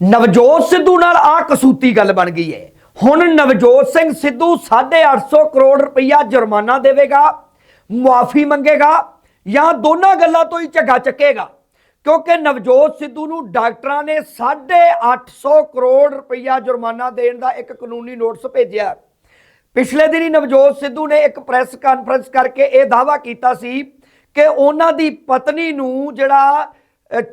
ਨਵਜੋਤ ਸਿੱਧੂ ਨਾਲ ਆ ਕਸੂਤੀ ਗੱਲ ਬਣ ਗਈ ਹੈ। ਹੁਣ ਨਵਜੋਤ ਸਿੰਘ ਸਿੱਧੂ 850 ਕਰੋੜ ਰੁਪਈਆ ਜੁਰਮਾਨਾ ਦੇਵੇਗਾ, ਮੁਆਫੀ ਮੰਗੇਗਾ ਜਾਂ ਦੋਨਾਂ ਗੱਲਾਂ ਤੋਂ ਹੀ ਝੱਗਾ ਚੱਕੇਗਾ। ਕਿਉਂਕਿ ਨਵਜੋਤ ਸਿੱਧੂ ਨੂੰ ਡਾਕਟਰਾਂ ਨੇ 850 ਕਰੋੜ ਰੁਪਈਆ ਜੁਰਮਾਨਾ ਦੇਣ ਦਾ ਇੱਕ ਕਾਨੂੰਨੀ ਨੋਟਿਸ ਭੇਜਿਆ। ਪਿਛਲੇ ਦਿਨੀ ਨਵਜੋਤ ਸਿੱਧੂ ਨੇ ਇੱਕ ਪ੍ਰੈਸ ਕਾਨਫਰੰਸ ਕਰਕੇ ਇਹ ਦਾਅਵਾ ਕੀਤਾ ਸੀ ਕਿ ਉਹਨਾਂ ਦੀ ਪਤਨੀ ਨੂੰ ਜਿਹੜਾ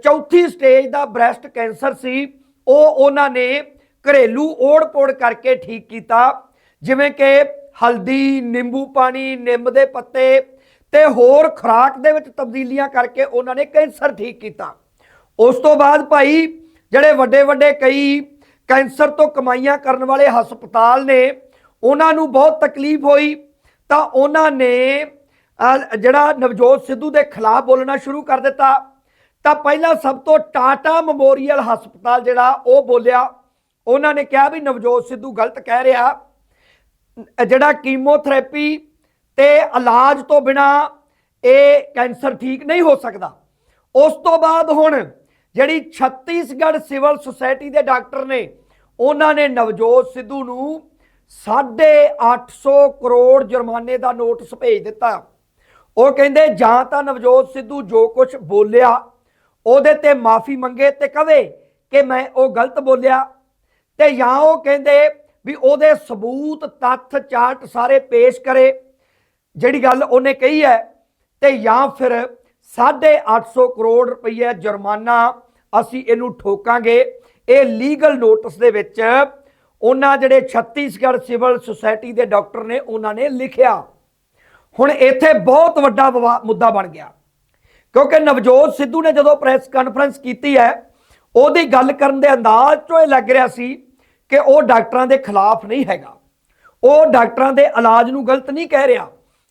ਚੌਥੀ ਸਟੇਜ ਦਾ ਬ੍ਰੈਸਟ ਕੈਂਸਰ ਸੀ ਉਹ ਉਹਨਾਂ ਨੇ ਘਰੇਲੂ ਓੜ-ਪੋੜ ਕਰਕੇ ਠੀਕ ਕੀਤਾ, ਜਿਵੇਂ ਕਿ ਹਲਦੀ, ਨਿੰਬੂ ਪਾਣੀ, ਨਿੰਮ ਦੇ ਪੱਤੇ ਤੇ ਹੋਰ ਖੁਰਾਕ ਦੇ ਵਿੱਚ ਤਬਦੀਲੀਆਂ ਕਰਕੇ ਉਹਨਾਂ ਨੇ ਕੈਂਸਰ ਠੀਕ ਕੀਤਾ। ਉਸ ਤੋਂ ਬਾਅਦ ਭਾਈ, ਜਿਹੜੇ ਵੱਡੇ ਵੱਡੇ ਕਈ ਕੈਂਸਰ ਤੋਂ ਕਮਾਈਆਂ ਕਰਨ ਵਾਲੇ ਹਸਪਤਾਲ ਨੇ, ਉਹਨਾਂ ਨੂੰ ਬਹੁਤ ਤਕਲੀਫ ਹੋਈ, ਤਾਂ ਉਹਨਾਂ ਨੇ ਜਿਹੜਾ ਨਵਜੋਤ ਸਿੱਧੂ ਦੇ ਖਿਲਾਫ ਬੋਲਣਾ ਸ਼ੁਰੂ ਕਰ ਦਿੱਤਾ। ਤਾਂ ਪਹਿਲਾਂ ਸਭ ਤੋਂ ਟਾਟਾ ਮੈਮੋਰੀਅਲ ਹਸਪਤਾਲ ਜਿਹੜਾ ਉਹ ਬੋਲਿਆ। ਉਹਨਾਂ ਨੇ ਕਿਹਾ ਵੀ ਨਵਜੋਤ ਸਿੱਧੂ ਗਲਤ ਕਹਿ ਰਿਹਾ। ਜਿਹੜਾ ਕੀਮੋਥੈਰੇਪੀ ਤੇ ਇਲਾਜ ਤੋਂ ਬਿਨਾ ਇਹ ਕੈਂਸਰ ਠੀਕ ਨਹੀਂ ਹੋ ਸਕਦਾ। ਉਸ ਤੋਂ ਬਾਅਦ ਹੁਣ ਜਿਹੜੀ ਛੱਤੀਸਗੜ੍ਹ ਸਿਵਲ ਸੁਸਾਇਟੀ ਦੇ ਡਾਕਟਰ ਨੇ, ਉਹਨਾਂ ਨੇ ਨਵਜੋਤ ਸਿੱਧੂ ਨੂੰ 850 ਕਰੋੜ ਜੁਰਮਾਨੇ ਦਾ ਨੋਟਿਸ ਭੇਜ ਦਿੱਤਾ। ਉਹ ਕਹਿੰਦੇ, ਜਾਂ ਤਾਂ ਨਵਜੋਤ ਸਿੱਧੂ ਜੋ ਕੁਝ ਬੋਲਿਆ ਉਹਦੇ ਤੇ ਮਾਫੀ ਮੰਗੇ ਤੇ ਕਵੇ ਕਿ ਮੈਂ ਉਹ ਗਲਤ ਬੋਲਿਆ। ਤੇ ਜਾਂ ਉਹ ਕਹਿੰਦੇ ਵੀ ਉਹਦੇ ਸਬੂਤ, ਤੱਥ, ਚਾਰਟ ਸਾਰੇ ਪੇਸ਼ ਕਰੇ। ਜਿਹੜੀ ਗੱਲ ਉਹਨੇ ਕਹੀ ਹੈ, ਤੇ ਜਾਂ ਫਿਰ 850 ਕਰੋੜ ਰੁਪਏ ਜੁਰਮਾਨਾ ਅਸੀਂ ਇਹਨੂੰ ਠੋਕਾਂਗੇ। ਇਹ ਲੀਗਲ ਨੋਟਿਸ ਦੇ ਵਿੱਚ ਉਹਨਾਂ ਜਿਹੜੇ ਛੱਤੀਸਗੜ੍ਹ ਸਿਵਲ ਸੁਸਾਇਟੀ ਦੇ ਡਾਕਟਰ ਨੇ ਉਹਨਾਂ ਨੇ ਲਿਖਿਆ। ਹੁਣ ਇੱਥੇ ਬਹੁਤ ਵੱਡਾ ਵਿਵਾ- ਮੁੱਦਾ ਬਣ ਗਿਆ। ਕਿਉਂਕਿ ਨਵਜੋਤ ਸਿੱਧੂ ਨੇ ਜਦੋਂ ਪ੍ਰੈਸ ਕਾਨਫਰੰਸ ਕੀਤੀ ਹੈ, ਉਹਦੀ ਗੱਲ ਕਰਨ ਦੇ ਅੰਦਾਜ਼ 'ਚੋਂ ਇਹ ਲੱਗ ਰਿਹਾ ਸੀ ਕਿ ਉਹ ਡਾਕਟਰਾਂ ਦੇ ਖਿਲਾਫ ਨਹੀਂ ਹੈਗਾ। ਉਹ ਡਾਕਟਰਾਂ ਦੇ ਇਲਾਜ ਨੂੰ ਗਲਤ ਨਹੀਂ ਕਹਿ ਰਿਹਾ,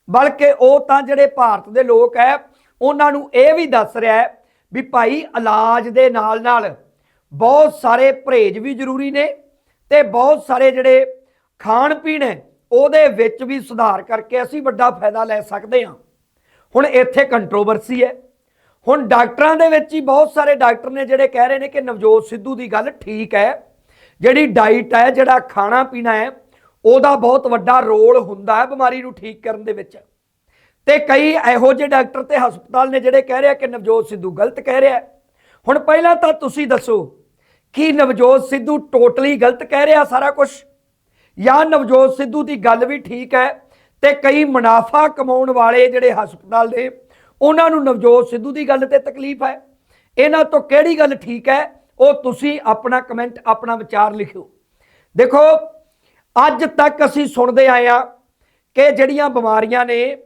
ਬਲਕਿ ਉਹ ਤਾਂ ਜਿਹੜੇ ਭਾਰਤ ਦੇ ਲੋਕ ਹੈ, ਉਹਨਾਂ ਨੂੰ ਇਹ ਵੀ ਦੱਸ ਰਿਹਾ ਹੈ ਵੀ ਭਾਈ ਇਲਾਜ ਦੇ ਨਾਲ ਨਾਲ ਬਹੁਤ ਸਾਰੇ ਪਰਹੇਜ਼ ਵੀ ਜ਼ਰੂਰੀ ਨੇ ਤੇ ਬਹੁਤ ਸਾਰੇ ਜਿਹੜੇ ਖਾਣ ਪੀਣ ਹੈ, ਉਹਦੇ ਵਿੱਚ ਵੀ ਸੁਧਾਰ ਕਰਕੇ ਅਸੀਂ ਵੱਡਾ ਫਾਇਦਾ ਲੈ ਸਕਦੇ ਹਾਂ। ਹੁਣ ਇੱਥੇ ਕੰਟਰੋਵਰਸੀ ਹੈ। ਹੁਣ ਡਾਕਟਰਾਂ ਦੇ ਵਿੱਚ ਹੀ ਬਹੁਤ ਸਾਰੇ ਡਾਕਟਰ ਨੇ ਜਿਹੜੇ ਕਹਿ ਰਹੇ ਨੇ ਕਿ ਨਵਜੋਤ ਸਿੱਧੂ ਦੀ ਗੱਲ ਠੀਕ ਹੈ, ਜਿਹੜੀ ਡਾਈਟ ਹੈ, ਜਿਹੜਾ ਖਾਣਾ ਪੀਣਾ ਹੈ, ਉਹਦਾ ਬਹੁਤ ਵੱਡਾ ਰੋਲ ਹੁੰਦਾ ਹੈ ਬਿਮਾਰੀ ਨੂੰ ਠੀਕ ਕਰਨ ਦੇ ਵਿੱਚ। ਤੇ ਕਈ ਇਹੋ ਜਿਹੇ ਡਾਕਟਰ ਤੇ ਹਸਪਤਾਲ ਨੇ ਜਿਹੜੇ ਕਹਿ ਰਿਹਾ ਕਿ ਨਵਜੋਤ ਸਿੱਧੂ ਗਲਤ ਕਹਿ ਰਿਹਾ ਹੁਣ ਪਹਿਲਾਂ ਤਾਂ ਤੁਸੀਂ ਦੱਸੋ ਕਿ ਨਵਜੋਤ ਸਿੱਧੂ ਟੋਟਲੀ ਗਲਤ ਕਹਿ ਰਿਹਾ ਸਾਰਾ ਕੁਝ ਜਾਂ ਨਵਜੋਤ ਸਿੱਧੂ ਦੀ ਗੱਲ ਵੀ ਠੀਕ ਹੈ ਤੇ ਕਈ ਮੁਨਾਫਾ ਕਮਾਉਣ ਵਾਲੇ ਜਿਹੜੇ ਹਸਪਤਾਲ ਦੇ ਉਹਨਾਂ ਨੂੰ ਨਵਜੋਤ ਸਿੱਧੂ ਦੀ ਗੱਲ ਤੇ ਤਕਲੀਫ ਹੈ। ਇਹਨਾਂ ਤੋਂ ਕਿਹੜੀ ਗੱਲ ਠੀਕ ਹੈ, ਉਹ ਤੁਸੀਂ ਆਪਣਾ ਕਮੈਂਟ ਆਪਣਾ ਵਿਚਾਰ ਲਿਖਿਓ। ਦੇਖੋ, ਅੱਜ ਤੱਕ ਅਸੀਂ ਸੁਣਦੇ ਆਏ ਆ ਕਿ ਜਿਹੜੀਆਂ ਬਿਮਾਰੀਆਂ ਨੇ,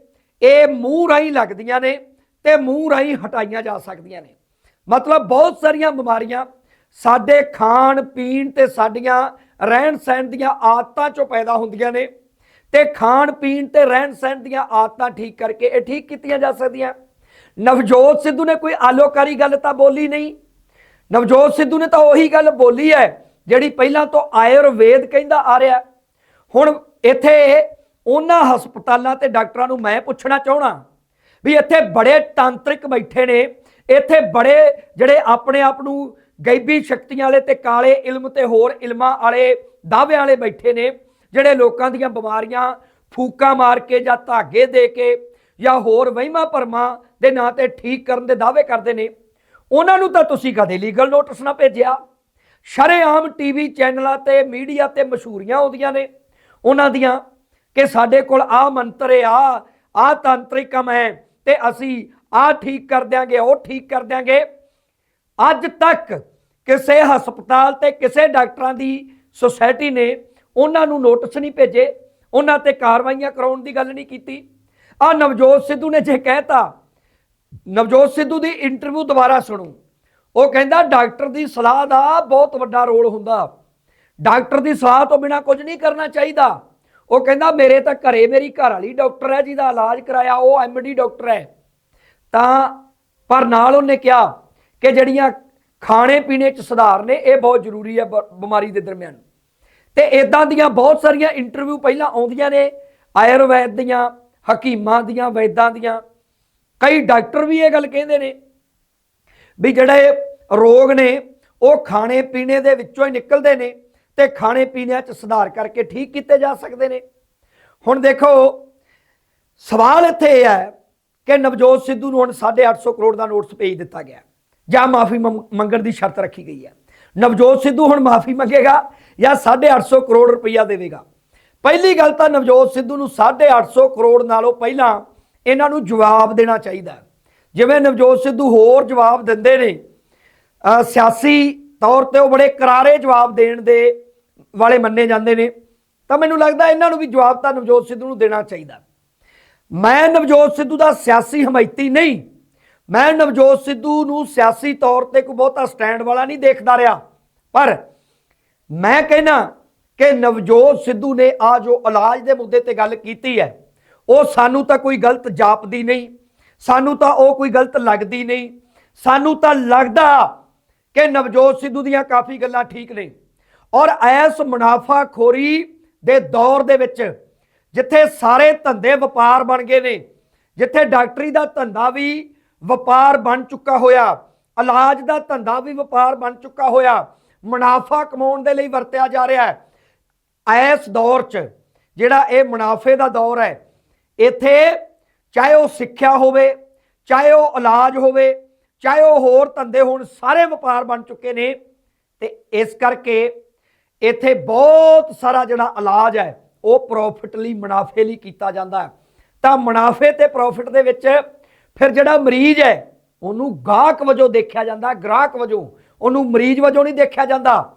ਇਹ ਮੂੰਹ ਰਾਹੀਂ ਲੱਗਦੀਆਂ ਨੇ ਤੇ ਮੂੰਹ ਰਾਹੀਂ ਹਟਾਈਆਂ ਜਾ ਸਕਦੀਆਂ ਨੇ। ਮਤਲਬ ਬਹੁਤ ਸਾਰੀਆਂ ਬਿਮਾਰੀਆਂ ਸਾਡੇ ਖਾਣ ਪੀਣ ਤੇ ਸਾਡੀਆਂ ਰਹਿਣ ਸਹਿਣ ਦੀਆਂ ਆਦਤਾਂ ਚੋਂ ਪੈਦਾ ਹੁੰਦੀਆਂ ਨੇ। ਤੇ ਖਾਣ ਪੀਣ ਤੇ ਰਹਿਣ ਸਹਿਣ ਦੀਆਂ ਆਦਤਾਂ ਠੀਕ ਕਰਕੇ ਇਹ ਠੀਕ ਕੀਤੀਆਂ ਜਾ ਸਕਦੀਆਂ। ਨਵਜੋਤ ਸਿੱਧੂ ਨੇ ਕੋਈ ਆਲੋਕਾਰੀ ਗੱਲ ਤਾਂ ਬੋਲੀ ਨਹੀਂ। ਨਵਜੋਤ ਸਿੱਧੂ ਨੇ ਤਾਂ ਉਹੀ ਗੱਲ ਬੋਲੀ ਹੈ, ਜਿਹੜੀ ਪਹਿਲਾਂ ਤੋਂ ਆਯੁਰਵੇਦ ਕਹਿੰਦਾ ਆ ਰਿਹਾ। ਹੁਣ ਇੱਥੇ ਉਹਨਾਂ ਹਸਪਤਾਲਾਂ ਤੇ ਡਾਕਟਰਾਂ ਨੂੰ ਮੈਂ ਪੁੱਛਣਾ ਚਾਹਣਾ ਵੀ ਇੱਥੇ ਬੜੇ ਤਾਂਤਰਿਕ ਬੈਠੇ ਨੇ, ਇੱਥੇ ਬੜੇ ਜਿਹੜੇ ਆਪਣੇ ਆਪ ਨੂੰ ਗੈਬੀ ਸ਼ਕਤੀਆਂ ਵਾਲੇ ਤੇ ਕਾਲੇ ਇਲਮ ਤੇ ਹੋਰ ਇਲਮਾਂ ਵਾਲੇ ਦਾਅਵਿਆਂ ਵਾਲੇ ਬੈਠੇ ਨੇ ਜਿਹੜੇ ਲੋਕਾਂ ਦੀਆਂ ਬਿਮਾਰੀਆਂ ਫੂਕਾਂ ਮਾਰ ਕੇ ਜਾਂ ਧਾਗੇ ਦੇ ਕੇ ਜਾਂ ਹੋਰ ਵਹਿਮਾਂ ਭਰਮਾਂ ਦੇ ਨਾਂ ਤੇ ਠੀਕ ਕਰਨ ਦੇ ਦਾਅਵੇ ਕਰਦੇ ਨੇ, ਉਹਨਾਂ ਨੂੰ ਤਾਂ ਤੁਸੀਂ ਕਦੇ ਲੀਗਲ ਨੋਟਿਸ ਨਾ ਭੇਜਿਆ। ਸ਼ਰੇਆਮ ਟੀਵੀ ਚੈਨਲਾਂ ਤੇ, ਮੀਡੀਆ ਤੇ ਮਸ਼ਹੂਰੀਆਂ ਆਉਂਦੀਆਂ ਨੇ। ਉਹਨਾਂ ਦੀਆਂ ਕਿ ਸਾਡੇ ਕੋਲ ਆ ਮੰਤਰ ਹੈ ਆ ਤਾਂਤਰਿਕ ਕੰਮ ਹੈ ਤੇ ਅਸੀਂ ਆ ਠੀਕ ਕਰ ਦਿਆਂਗੇ, ਉਹ ਠੀਕ ਕਰ ਦਿਆਂਗੇ। ਅੱਜ ਤੱਕ ਕਿਸੇ ਹਸਪਤਾਲ ਤੇ ਕਿਸੇ ਡਾਕਟਰਾਂ ਦੀ ਸੁਸਾਇਟੀ ਨੇ ਉਹਨਾਂ ਨੂੰ ਨੋਟਿਸ ਨਹੀਂ ਭੇਜੇ, ਉਹਨਾਂ ਤੇ ਕਾਰਵਾਈਆਂ ਕਰਾਉਣ ਦੀ ਗੱਲ ਨਹੀਂ ਕੀਤੀ। ਆ ਨਵਜੋਤ ਸਿੱਧੂ ਨੇ ਜੇ ਕਹਿਤਾ, ਨਵਜੋਤ ਸਿੱਧੂ ਦੀ ਇੰਟਰਵਿਊ ਦੁਬਾਰਾ ਸੁਣੋ। ਉਹ ਕਹਿੰਦਾ, ਡਾਕਟਰ ਦੀ ਸਲਾਹ ਦਾ ਬਹੁਤ ਵੱਡਾ ਰੋਲ ਹੁੰਦਾ। ਡਾਕਟਰ ਦੀ ਸਲਾਹ ਤੋਂ ਬਿਨਾ ਕੁਝ ਨਹੀਂ ਕਰਨਾ ਚਾਹੀਦਾ। ਉਹ ਕਹਿੰਦਾ, ਮੇਰੇ ਤਾਂ ਘਰੇ ਮੇਰੀ ਘਰ ਵਾਲੀ ਡਾਕਟਰ ਹੈ, ਜਿਹਦਾ ਇਲਾਜ ਕਰਾਇਆ, ਉਹ ਐਮਡੀ ਡਾਕਟਰ ਹੈ। ਤਾਂ ਪਰ ਨਾਲ ਉਹਨੇ ਕਿਹਾ ਕਿ ਜਿਹੜੀਆਂ ਖਾਣੇ ਪੀਣੇ ਚ ਸੁਧਾਰ ਨੇ, ਇਹ ਬਹੁਤ ਜ਼ਰੂਰੀ ਹੈ ਬ- ਬਿਮਾਰੀ ਦੇ ਦਰਮਿਆਨ। ਤੇ ਇਦਾਂ ਦੀਆਂ ਬਹੁਤ ਸਾਰੀਆਂ ਇੰਟਰਵਿਊ ਪਹਿਲਾਂ ਆਉਂਦੀਆਂ ਨੇ, ਆਯੁਰਵੈਦ ਦੀਆਂ, ਹਕੀਮਾਂ ਦੀਆਂ, ਵੈਦਾਂ ਦੀਆਂ। ਕਈ ਡਾਕਟਰ ਵੀ ਇਹ ਗੱਲ ਕਹਿੰਦੇ ਨੇ ਵੀ ਜਿਹੜੇ ਰੋਗ ਨੇ, ਉਹ ਖਾਣੇ ਪੀਣੇ ਦੇ ਵਿੱਚੋਂ ਹੀ ਨਿਕਲਦੇ ਨੇ ਤੇ ਖਾਣੇ ਪੀਣਿਆਂ 'ਚ ਸੁਧਾਰ ਕਰਕੇ ਠੀਕ ਕੀਤੇ ਜਾ ਸਕਦੇ ਨੇ। ਹੁਣ ਦੇਖੋ, ਸਵਾਲ ਇੱਥੇ ਇਹ ਹੈ ਕਿ ਨਵਜੋਤ ਸਿੱਧੂ ਨੂੰ ਹੁਣ 850 ਕਰੋੜ ਦਾ ਨੋਟਿਸ ਭੇਜ ਦਿੱਤਾ ਗਿਆ। ਜਾਂ ਮਾਫੀ ਮੰਗਣ ਦੀ ਸ਼ਰਤ ਰੱਖੀ ਗਈ ਹੈ। ਨਵਜੋਤ ਸਿੱਧੂ ਹੁਣ ਮਾਫੀ ਮੰਗੇਗਾ ਜਾਂ 850 ਕਰੋੜ ਰੁਪਈਆ ਦੇਵੇਗਾ। ਪਹਿਲੀ ਗੱਲ ਤਾਂ ਨਵਜੋਤ ਸਿੱਧੂ ਨੂੰ 850 ਕਰੋੜ ਨਾਲੋਂ ਪਹਿਲਾਂ ਇਹਨਾਂ ਨੂੰ ਜਵਾਬ ਦੇਣਾ ਚਾਹੀਦਾ ਜਿਵੇਂ ਨਵਜੋਤ ਸਿੱਧੂ ਹੋਰ ਜਵਾਬ ਦਿੰਦੇ ਨੇ ਸਿਆਸੀ ਤੌਰ ਤੇ ਉਹ ਬੜੇ ਕਰਾਰੇ ਜਵਾਬ ਦੇਣ ਦੇ ਵਾਲੇ ਮੰਨੇ ਜਾਂਦੇ ਨੇ। ਤਾਂ ਮੈਨੂੰ ਲੱਗਦਾ ਇਹਨਾਂ ਨੂੰ ਵੀ ਜਵਾਬ ਤਾਂ ਨਵਜੋਤ ਸਿੱਧੂ ਨੂੰ ਦੇਣਾ ਚਾਹੀਦਾ ਮੈਂ ਨਵਜੋਤ ਸਿੱਧੂ ਦਾ ਸਿਆਸੀ ਹਮਾਇਤੀ ਨਹੀਂ। ਮੈਂ ਨਵਜੋਤ ਸਿੱਧੂ ਨੂੰ ਸਿਆਸੀ ਤੌਰ ਤੇ ਕੋਈ ਬਹੁਤਾ ਸਟੈਂਡ ਵਾਲਾ ਨਹੀਂ ਦੇਖਦਾ ਰਿਹਾ। ਪਰ ਮੈਂ ਕਹਿਣਾ ਕਿ ਨਵਜੋਤ ਸਿੱਧੂ ਨੇ ਆ ਜੋ ਇਲਾਜ ਦੇ ਮੁੱਦੇ ਤੇ ਗੱਲ ਕੀਤੀ ਹੈ, ਉਹ ਸਾਨੂੰ ਤਾਂ ਕੋਈ ਗਲਤ ਜਾਪਦੀ ਨਹੀਂ, ਸਾਨੂੰ ਤਾਂ ਉਹ ਕੋਈ ਗਲਤ ਲੱਗਦੀ ਨਹੀਂ। ਸਾਨੂੰ ਤਾਂ ਲੱਗਦਾ ਕਿ ਨਵਜੋਤ ਸਿੱਧੂ ਦੀਆਂ ਕਾਫੀ ਗੱਲਾਂ ਠੀਕ ਨੇ। ਔਰ ਐਸ ਮੁਨਾਫਾਖੋਰੀ ਦੇ ਦੌਰ ਦੇ ਵਿੱਚ ਜਿੱਥੇ ਸਾਰੇ ਧੰਦੇ ਵਪਾਰ ਬਣ ਗਏ ਨੇ, ਜਿੱਥੇ ਡਾਕਟਰੀ ਦਾ ਧੰਦਾ ਵੀ ਵਪਾਰ ਬਣ ਚੁੱਕਾ ਹੋਇਆ। ਇਲਾਜ ਦਾ ਧੰਦਾ ਵੀ ਵਪਾਰ ਬਣ ਚੁੱਕਾ ਹੋਇਆ। ਮੁਨਾਫਾ ਕਮਾਉਣ ਦੇ ਲਈ ਵਰਤਿਆ ਜਾ ਰਿਹਾ ਹੈ। ਇਸ ਦੌਰ 'ਚ ਜਿਹੜਾ ਇਹ ਮੁਨਾਫੇ ਦਾ ਦੌਰ ਹੈ, ਇੱਥੇ ਚਾਹੇ ਉਹ ਸਿੱਖਿਆ ਹੋਵੇ, ਚਾਹੇ ਉਹ ਇਲਾਜ ਹੋਵੇ, ਚਾਹੇ ਉਹ ਹੋਰ ਧੰਦੇ ਹੋਣ, ਸਾਰੇ ਵਪਾਰ ਬਣ ਚੁੱਕੇ ਨੇ। ਤੇ ਇਸ ਕਰਕੇ ਇੱਥੇ ਬਹੁਤ ਸਾਰਾ ਜਿਹੜਾ ਇਲਾਜ ਹੈ, ਉਹ ਪ੍ਰੋਫਿਟ ਲਈ ਮੁਨਾਫੇ ਲਈ ਕੀਤਾ ਜਾਂਦਾ ਹੈ। ਤਾਂ ਮੁਨਾਫੇ ਤੇ ਪ੍ਰੋਫਿਟ ਦੇ ਵਿੱਚ ਫਿਰ ਜਿਹੜਾ ਮਰੀਜ਼ ਹੈ, ਉਹਨੂੰ ਗਾਹਕ ਵਜੋਂ ਦੇਖਿਆ ਜਾਂਦਾ, ਗ੍ਰਾਹਕ ਵਜੋਂ। ਉਹਨੂੰ ਮਰੀਜ਼ ਵਜੋਂ ਨਹੀਂ ਦੇਖਿਆ ਜਾਂਦਾ।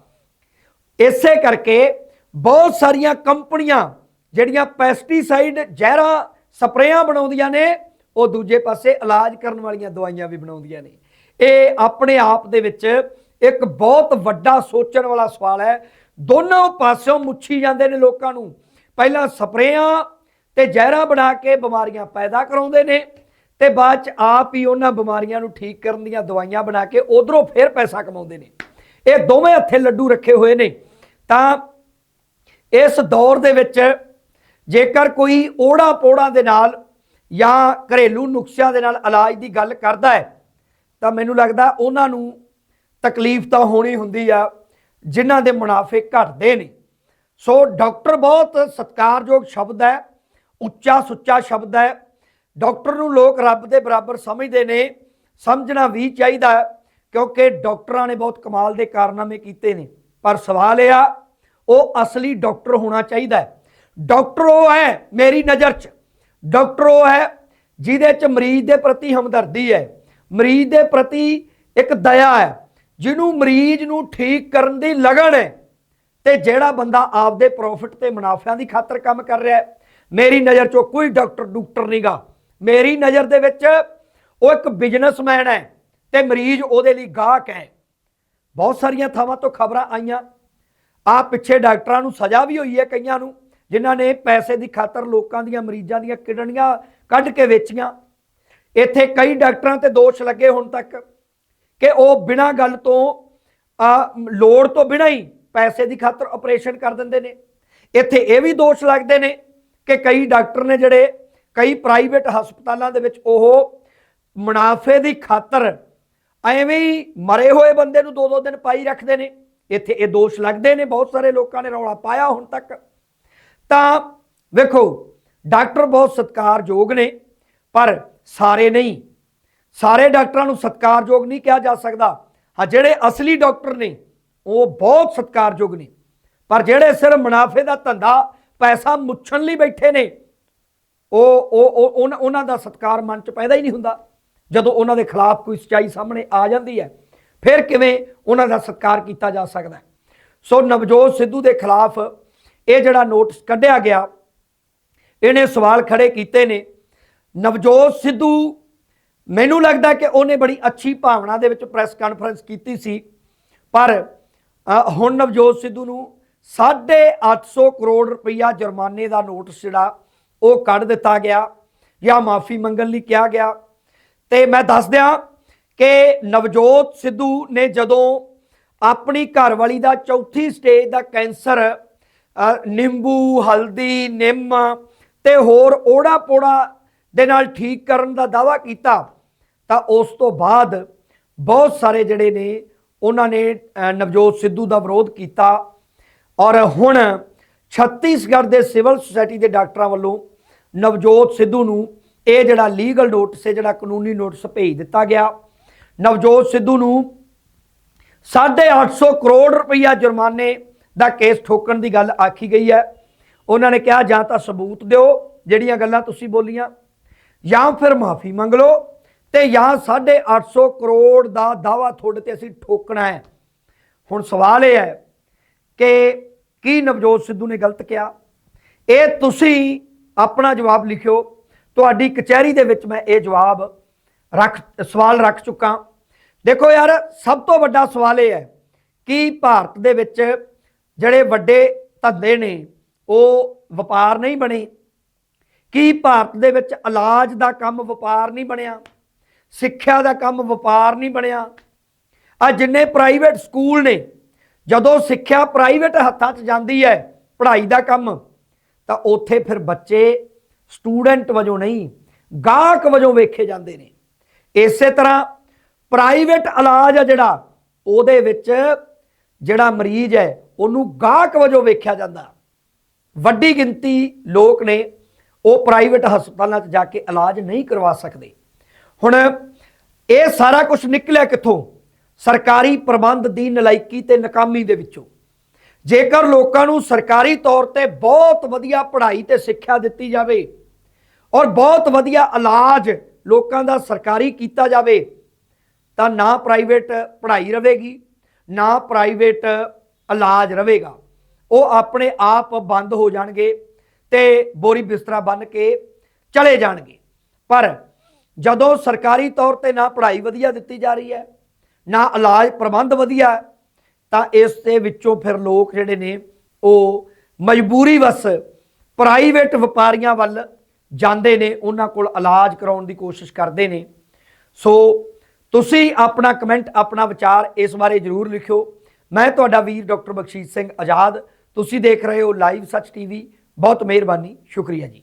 ਇਸੇ ਕਰਕੇ ਬਹੁਤ ਸਾਰੀਆਂ ਕੰਪਨੀਆਂ ਜਿਹੜੀਆਂ ਪੈਸਟੀਸਾਈਡ ਜ਼ਹਿਰਾਂ ਸਪਰੇਆਂ ਬਣਾਉਂਦੀਆਂ ਨੇ, ਉਹ ਦੂਜੇ ਪਾਸੇ ਇਲਾਜ ਕਰਨ ਵਾਲੀਆਂ ਦਵਾਈਆਂ ਵੀ ਬਣਾਉਂਦੀਆਂ ਨੇ। ਇਹ ਆਪਣੇ ਆਪ ਦੇ ਵਿੱਚ ਇੱਕ ਬਹੁਤ ਵੱਡਾ ਸੋਚਣ ਵਾਲਾ ਸਵਾਲ ਹੈ। ਦੋਨੋਂ ਪਾਸਿਓਂ ਮੁੱਛੀ ਜਾਂਦੇ ਨੇ ਲੋਕਾਂ ਨੂੰ। ਪਹਿਲਾਂ ਸਪਰੇਆਂ ਤੇ ਜ਼ਹਿਰਾਂ ਬਣਾ ਕੇ ਬਿਮਾਰੀਆਂ ਪੈਦਾ ਕਰਾਉਂਦੇ ਨੇ ਤੇ ਬਾਅਦ ਚ ਆਪ ਹੀ ਉਹਨਾਂ ਬਿਮਾਰੀਆਂ ਨੂੰ ਠੀਕ ਕਰਨ ਦੀਆਂ ਦਵਾਈਆਂ ਬਣਾ ਕੇ ਉਧਰੋਂ ਫਿਰ ਪੈਸਾ ਕਮਾਉਂਦੇ ਨੇ। ਇਹ ਦੋਵੇਂ ਹੱਥੇ ਲੱਡੂ ਰੱਖੇ ਹੋਏ ਨੇ। ਤਾਂ ਇਸ ਦੌਰ ਦੇ ਵਿੱਚ ਜੇਕਰ ਕੋਈ ਓੜਾ ਪੋੜਾ ਦੇ ਨਾਲ ਜਾਂ ਘਰੇਲੂ ਨੁਕਸਿਆਂ ਦੇ ਨਾਲ ਇਲਾਜ ਦੀ ਗੱਲ ਕਰਦਾ ਹੈ, ਤਾਂ ਮੈਨੂੰ ਲੱਗਦਾ ਉਹਨਾਂ ਨੂੰ ਤਕਲੀਫ ਤਾਂ ਹੋਣੀ ਹੁੰਦੀ ਆ, ਜਿਨ੍ਹਾਂ ਦੇ ਮੁਨਾਫੇ ਘਟਦੇ ਨੇ। ਸੋ ਡਾਕਟਰ ਬਹੁਤ ਸਤਿਕਾਰਯੋਗ ਸ਼ਬਦ ਹੈ ਉੱਚਾ ਸੁੱਚਾ ਸ਼ਬਦ ਹੈ। ਡਾਕਟਰ ਨੂੰ ਲੋਕ ਰੱਬ ਦੇ ਬਰਾਬਰ ਸਮਝਦੇ ਨੇ, ਸਮਝਣਾ ਵੀ ਚਾਹੀਦਾ ਕਿਉਂਕਿ ਡਾਕਟਰਾਂ ਨੇ ਬਹੁਤ ਕਮਾਲ ਦੇ ਕਾਰਨਾਮੇ ਕੀਤੇ ਨੇ। ਪਰ ਸਵਾਲ ਇਹ ਆ, ਉਹ ਅਸਲੀ ਡਾਕਟਰ ਹੋਣਾ ਚਾਹੀਦਾ ਹੈ। ਡਾਕਟਰ ਉਹ ਹੈ, ਮੇਰੀ ਨਜ਼ਰ 'ਚ। ਡਾਕਟਰ ਉਹ ਹੈ, ਜਿਹਦੇ 'ਚ ਮਰੀਜ਼ ਦੇ ਪ੍ਰਤੀ ਹਮਦਰਦੀ ਹੈ। ਮਰੀਜ਼ ਦੇ ਪ੍ਰਤੀ ਇੱਕ ਦਇਆ ਹੈ, ਜਿਹਨੂੰ ਮਰੀਜ਼ ਨੂੰ ਠੀਕ ਕਰਨ ਦੀ ਲਗਨ ਹੈ। ਤੇ ਜਿਹੜਾ ਬੰਦਾ ਆਪਦੇ ਪ੍ਰੋਫਿਟ ਤੇ ਮੁਨਾਫਿਆਂ ਦੀ ਖਾਤਰ ਕੰਮ ਕਰ ਰਿਹਾ ਹੈ, ਮੇਰੀ ਨਜ਼ਰ 'ਚੋਂ ਕੋਈ ਡਾਕਟਰ ਡਾਕਟਰ ਨਹੀਂਗਾ ਮੇਰੀ ਨਜ਼ਰ ਦੇ ਵਿੱਚ ਉਹ ਇੱਕ ਬਿਜ਼ਨਸਮੈਨ ਹੈ ਤੇ ਮਰੀਜ਼ ਉਹਦੇ ਲਈ ਗਾਹਕ ਹੈ। ਬਹੁਤ ਸਾਰੀਆਂ ਥਾਵਾਂ ਤੋਂ ਖਬਰਾਂ ਆਈਆਂ। ਆ ਪਿੱਛੇ ਡਾਕਟਰਾਂ ਨੂੰ ਸਜ਼ਾ ਵੀ ਹੋਈ ਹੈ ਕਈਆਂ ਨੂੰ, ਜਿਨ੍ਹਾਂ ਨੇ ਪੈਸੇ ਦੀ ਖਾਤਰ ਲੋਕਾਂ ਦੀਆਂ ਮਰੀਜ਼ਾਂ ਦੀਆਂ ਕਿਡਨੀਆਂ ਕੱਢ ਕੇ ਵੇਚੀਆਂ। ਇੱਥੇ ਕਈ ਡਾਕਟਰਾਂ ਤੇ ਦੋਸ਼ ਲੱਗੇ ਹੁਣ ਤੱਕ ਕਿ ਉਹ ਬਿਨਾਂ ਗੱਲ ਤੋਂ, ਆ, ਲੋੜ ਤੋਂ ਬਿਨਾਂ ਹੀ ਪੈਸੇ ਦੀ ਖਾਤਰ ਆਪਰੇਸ਼ਨ ਕਰ ਦਿੰਦੇ ਨੇ। ਇੱਥੇ ਇਹ ਵੀ ਦੋਸ਼ ਲੱਗਦੇ ਨੇ ਕਿ ਕਈ ਡਾਕਟਰ ਨੇ ਜਿਹੜੇ ਕਈ ਪ੍ਰਾਈਵੇਟ ਹਸਪਤਾਲਾਂ ਦੇ ਵਿੱਚ ਉਹ ਮੁਨਾਫੇ ਦੀ ਖਾਤਰ ਐਵੇਂ ਹੀ ਮਰੇ ਹੋਏ ਬੰਦੇ ਨੂੰ ਦੋ ਦੋ ਦਿਨ ਪਾਈ ਰੱਖਦੇ ਨੇ। ਇੱਥੇ ਇਹ ਦੋਸ਼ ਲੱਗਦੇ ਨੇ, ਬਹੁਤ ਸਾਰੇ ਲੋਕਾਂ ਨੇ ਰੌਲਾ ਪਾਇਆ ਹੁਣ ਤੱਕ। ਤਾਂ ਵੇਖੋ, ਡਾਕਟਰ ਬਹੁਤ ਸਤਿਕਾਰਯੋਗ ਨੇ, ਪਰ ਸਾਰੇ ਨਹੀਂ। ਸਾਰੇ ਡਾਕਟਰਾਂ ਨੂੰ ਸਤਿਕਾਰਯੋਗ ਨਹੀਂ ਕਿਹਾ ਜਾ ਸਕਦਾ। ਹਾਂ, ਜਿਹੜੇ ਅਸਲੀ ਡਾਕਟਰ ਨੇ, ਉਹ ਬਹੁਤ ਸਤਿਕਾਰਯੋਗ ਨੇ। ਪਰ ਜਿਹੜੇ ਸਿਰ ਮੁਨਾਫੇ ਦਾ ਧੰਦਾ ਪੈਸਾ ਮੁੱਛਣ ਲਈ ਬੈਠੇ ਨੇ ਉਹ ਉਹ, ਉਹ- ਉਹਨਾਂ- ਦਾ ਸਤਿਕਾਰ ਮਨ ਚ ਪੈਦਾ ਹੀ ਨਹੀਂ ਹੁੰਦਾ। ਜਦੋਂ ਉਹਨਾਂ ਦੇ ਖਿਲਾਫ ਕੋਈ ਸਚਾਈ ਸਾਹਮਣੇ ਆ ਜਾਂਦੀ ਹੈ, ਫਿਰ ਕਿਵੇਂ ਉਹਨਾਂ ਦਾ ਸਤਿਕਾਰ ਕੀਤਾ ਜਾ ਸਕਦਾ ਸੋ ਨਵਜੋਤ ਸਿੱਧੂ ਦੇ ਖਿਲਾਫ ਇਹ ਜਿਹੜਾ ਨੋਟਿਸ ਕੱਢਿਆ ਗਿਆ, ਇਹਨੇ ਸਵਾਲ ਖੜੇ ਕੀਤੇ ਨੇ। ਨਵਜੋਤ ਸਿੱਧੂ, ਮੈਨੂੰ ਲੱਗਦਾ ਕਿ ਉਹਨੇ ਬੜੀ ਅੱਛੀ ਭਾਵਨਾ ਦੇ ਵਿੱਚ ਪ੍ਰੈਸ ਕਾਨਫਰੰਸ ਕੀਤੀ ਸੀ, ਪਰ ਹੁਣ ਨਵਜੋਤ ਸਿੱਧੂ ਨੂੰ 850 ਕਰੋੜ ਰੁਪਈਆ ਜੁਰਮਾਨੇ ਦਾ ਨੋਟਿਸ ਜਿਹੜਾ ਉਹ ਕੱਢ ਦਿੱਤਾ ਗਿਆ ਜਾਂ ਮਾਫੀ ਮੰਗਣ ਲਈ ਕਿਹਾ ਗਿਆ। ਤੇ ਮੈਂ ਦੱਸ ਦਿਆਂ ਕਿ ਨਵਜੋਤ ਸਿੱਧੂ ਨੇ ਜਦੋਂ ਆਪਣੀ ਘਰਵਾਲੀ ਦਾ ਚੌਥੀ ਸਟੇਜ ਦਾ ਕੈਂਸਰ ਨਿੰਬੂ, ਹਲਦੀ, ਨਿੰਮ ਤੇ ਹੋਰ ਓੜਾ ਪੋੜਾ ਦੇ ਨਾਲ ਠੀਕ ਕਰਨ ਦਾ ਦਾਵਾ ਕੀਤਾ, ਤਾਂ ਉਸ ਤੋਂ ਬਾਅਦ ਬਹੁਤ ਸਾਰੇ ਜਿਹੜੇ ਨੇ ਉਹਨਾਂ ਨੇ ਨਵਜੋਤ ਸਿੱਧੂ ਦਾ ਵਿਰੋਧ ਕੀਤਾ। ਔਰ ਹੁਣ ਛੱਤੀਸਗੜ੍ਹ ਦੇ ਸਿਵਲ ਸੁਸਾਇਟੀ ਦੇ ਡਾਕਟਰਾਂ ਵੱਲੋਂ ਨਵਜੋਤ ਸਿੱਧੂ ਨੂੰ ਇਹ ਜਿਹੜਾ ਲੀਗਲ ਨੋਟਿਸ ਹੈ, ਜਿਹੜਾ ਕਾਨੂੰਨੀ ਨੋਟਿਸ ਭੇਜ ਦਿੱਤਾ ਗਿਆ। ਨਵਜੋਤ ਸਿੱਧੂ ਨੂੰ 850 ਕਰੋੜ ਰੁਪਈਆ ਜੁਰਮਾਨੇ ਦਾ ਕੇਸ ਠੋਕਣ ਦੀ ਗੱਲ ਆਖੀ ਗਈ ਹੈ। ਉਹਨਾਂ ਨੇ ਕਿਹਾ, ਜਾਂ ਤਾਂ ਸਬੂਤ ਦਿਓ ਜਿਹੜੀਆਂ ਗੱਲਾਂ ਤੁਸੀਂ ਬੋਲੀਆਂ, ਜਾਂ ਫਿਰ ਮਾਫੀ ਮੰਗ ਲਓ ਤੇ ਜਾਂ 850 ਕਰੋੜ ਦਾ ਦਾਵਾ ਤੁਹਾਡੇ ਤੇ ਅਸੀਂ ਠੋਕਣਾ ਹੈ। ਹੁਣ ਸਵਾਲ ਇਹ ਹੈ ਕਿ ਕੀ ਨਵਜੋਤ ਸਿੱਧੂ ਨੇ ਗਲਤ ਕਿਹਾ? ਇਹ ਤੁਸੀਂ ਆਪਣਾ ਜਵਾਬ ਲਿਖਿਓ। ਤੁਹਾਡੀ ਕਚਹਿਰੀ ਦੇ ਵਿੱਚ ਮੈਂ ਇਹ ਜਵਾਬ ਰੱਖ, ਸਵਾਲ ਰੱਖ ਚੁੱਕਾ। ਦੇਖੋ ਯਾਰ, ਸਭ ਤੋਂ ਵੱਡਾ ਸਵਾਲ ਇਹ ਹੈ ਕਿ ਭਾਰਤ ਦੇ ਵਿੱਚ ਜਿਹੜੇ ਵੱਡੇ ਧੰਦੇ ਨੇ, ਉਹ ਵਪਾਰ ਨਹੀਂ ਬਣੇ। ਕੀ ਭਾਰਤ ਦੇ ਵਿੱਚ ਇਲਾਜ ਦਾ ਕੰਮ ਵਪਾਰ ਨਹੀਂ ਬਣਿਆ? ਸਿੱਖਿਆ ਦਾ ਕੰਮ ਵਪਾਰ ਨਹੀਂ ਬਣਿਆ? ਆ ਜਿੰਨੇ ਪ੍ਰਾਈਵੇਟ ਸਕੂਲ ਨੇ, ਜਦੋਂ ਸਿੱਖਿਆ ਪ੍ਰਾਈਵੇਟ ਹੱਥਾਂ 'ਚ ਜਾਂਦੀ ਹੈ, ਪੜ੍ਹਾਈ ਦਾ ਕੰਮ ਤਾਂ ਉੱਥੇ ਫਿਰ ਬੱਚੇ ਸਟੂਡੈਂਟ ਵਜੋਂ ਨਹੀਂ, ਗਾਹਕ ਵਜੋਂ ਵੇਖੇ ਜਾਂਦੇ ਨੇ। ਇਸੇ ਤਰ੍ਹਾਂ ਪ੍ਰਾਈਵੇਟ ਇਲਾਜ ਆ ਜਿਹੜਾ, ਉਹਦੇ ਵਿੱਚ ਜਿਹੜਾ ਮਰੀਜ਼ ਹੈ, ਉਹਨੂੰ ਗਾਹਕ ਵਜੋਂ ਵੇਖਿਆ ਜਾਂਦਾ। ਵੱਡੀ ਗਿਣਤੀ ਲੋਕ ਨੇ, ਉਹ ਪ੍ਰਾਈਵੇਟ ਹਸਪਤਾਲਾਂ 'ਚ ਜਾ ਕੇ ਇਲਾਜ ਨਹੀਂ ਕਰਵਾ ਸਕਦੇ। ਹੁਣ ਇਹ ਸਾਰਾ ਕੁਝ ਨਿਕਲਿਆ ਕਿੱਥੋਂ? ਸਰਕਾਰੀ ਪ੍ਰਬੰਧ ਦੀ ਨਲਾਇਕੀ ਤੇ ਨਾਕਾਮੀ ਦੇ ਵਿੱਚੋਂ। ਜੇਕਰ ਲੋਕਾਂ ਨੂੰ ਸਰਕਾਰੀ ਤੌਰ ਤੇ ਬਹੁਤ ਵਧੀਆ ਪੜ੍ਹਾਈ ਤੇ ਸਿੱਖਿਆ ਦਿੱਤੀ ਜਾਵੇ ਔਰ ਬਹੁਤ ਵਧੀਆ ਇਲਾਜ ਲੋਕਾਂ ਦਾ ਸਰਕਾਰੀ ਕੀਤਾ ਜਾਵੇ ਤਾਂ ਨਾ ਪ੍ਰਾਈਵੇਟ ਪੜ੍ਹਾਈ ਰਹੇਗੀ ਨਾ ਪ੍ਰਾਈਵੇਟ ਇਲਾਜ ਰਹੇਗਾ। ਉਹ ਆਪਣੇ ਆਪ ਬੰਦ ਹੋ ਜਾਣਗੇ ਤੇ ਬੋਰੀ ਬਿਸਤਰਾ ਬੰਨ ਕੇ ਚਲੇ ਜਾਣਗੇ। ਪਰ ਜਦੋਂ ਸਰਕਾਰੀ ਤੌਰ ਤੇ ਨਾ ਪੜ੍ਹਾਈ ਵਧੀਆ ਦਿੱਤੀ ਜਾ ਰਹੀ ਹੈ ਨਾ ਇਲਾਜ ਪ੍ਰਬੰਧ ਵਧੀਆ ਹੈ, ਤਾਂ ਇਸ ਦੇ ਵਿੱਚੋਂ ਫਿਰ ਲੋਕ ਜਿਹੜੇ ਨੇ, ਉਹ ਮਜਬੂਰੀ ਵਸ ਪ੍ਰਾਈਵੇਟ ਵਪਾਰੀਆਂ ਵੱਲ ਜਾਂਦੇ ਨੇ, ਉਹਨਾਂ ਕੋਲ ਇਲਾਜ ਕਰਾਉਣ ਦੀ ਕੋਸ਼ਿਸ਼ ਕਰਦੇ ਨੇ। ਸੋ ਤੁਸੀਂ ਆਪਣਾ ਕਮੈਂਟ ਆਪਣਾ ਵਿਚਾਰ ਇਸ ਬਾਰੇ ਜਰੂਰ ਲਿਖਿਓ। ਮੈਂ ਤੁਹਾਡਾ ਵੀਰ ਡਾਕਟਰ ਬਖਸ਼ੀਸ਼ ਸਿੰਘ ਆਜ਼ਾਦ। ਤੁਸੀਂ ਦੇਖ ਰਹੇ ਹੋ ਲਾਈਵ ਸੱਚ ਟੀਵੀ ਬਹੁਤ ਮਿਹਰਬਾਨੀ। ਸ਼ੁਕਰੀਆ ਜੀ।